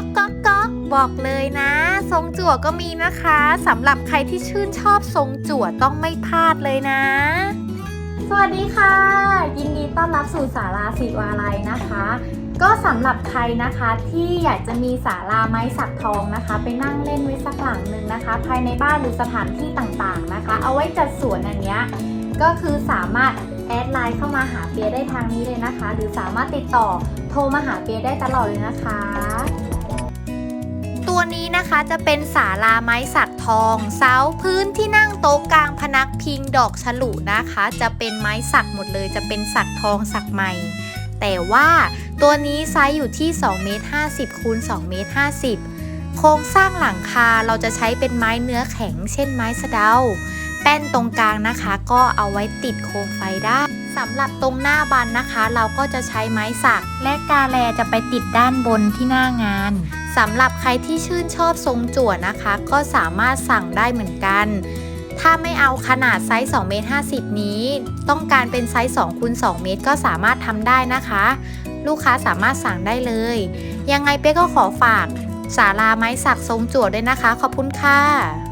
ก๊อกก๊อกก๊อกบอกเลยนะ ทรงจั่วก็มีนะคะสำหรับใครที่ชื่นชอบทรงจั่วต้องไม่พลาดเลยนะ สวัสดีค่ะ ยินดีต้อนรับสู่สาราศิวาลัยนะคะ ก็สำหรับใครนะคะที่อยากจะมีศาลาไม้สักทองนะคะ ไปนั่งเล่นไว้สักหลังหนึ่งนะคะ ภายในบ้านหรือสถานที่ต่างๆนะคะ เอาไว้จัดสวนอันเนี้ยก็คือสามารถแอดไลน์เข้ามาหาเปียได้ทางนี้เลยนะคะ หรือสามารถติดต่อโทรมาหาเปียได้ตลอดเลยนะคะ ตัวนี้นะคะจะเป็นศาลาไม้สักทอง เสาพื้นที่นั่งโต๊ะกลางพนักพิงดอกฉลุนะคะ จะเป็นไม้สักหมดเลย จะเป็นสักทองสักใหม่ แต่ว่าตัวนี้ไซส์อยู่ที่2เมตร50คูณ2เมตร50 โครงสร้างหลังคาเราจะใช้เป็นไม้เนื้อแข็ง เช่นไม้สะเดา แป้นตรงกลางนะคะ ก็เอาไว้ติดโคมไฟได้สำหรับตรงหน้าบันนะคะ เราก็จะใช้ไม้สัก และกาแลจะไปติดด้านบนที่หน้างาน สำหรับใครที่ชื่นชอบทรงจั่วนะคะ ก็สามารถสั่งได้เหมือนกัน ถ้าไม่เอาขนาดไซส์2เมตร50 นี้ ต้องการเป็นไซส์2คูณ2เมตรก็สามารถทำได้นะคะ ลูกค้าสามารถสั่งได้เลย ยังไงเป๊กก็ขอฝากสาราไม้สักทรงจั่วด้วยนะคะ ขอบคุณค่ะ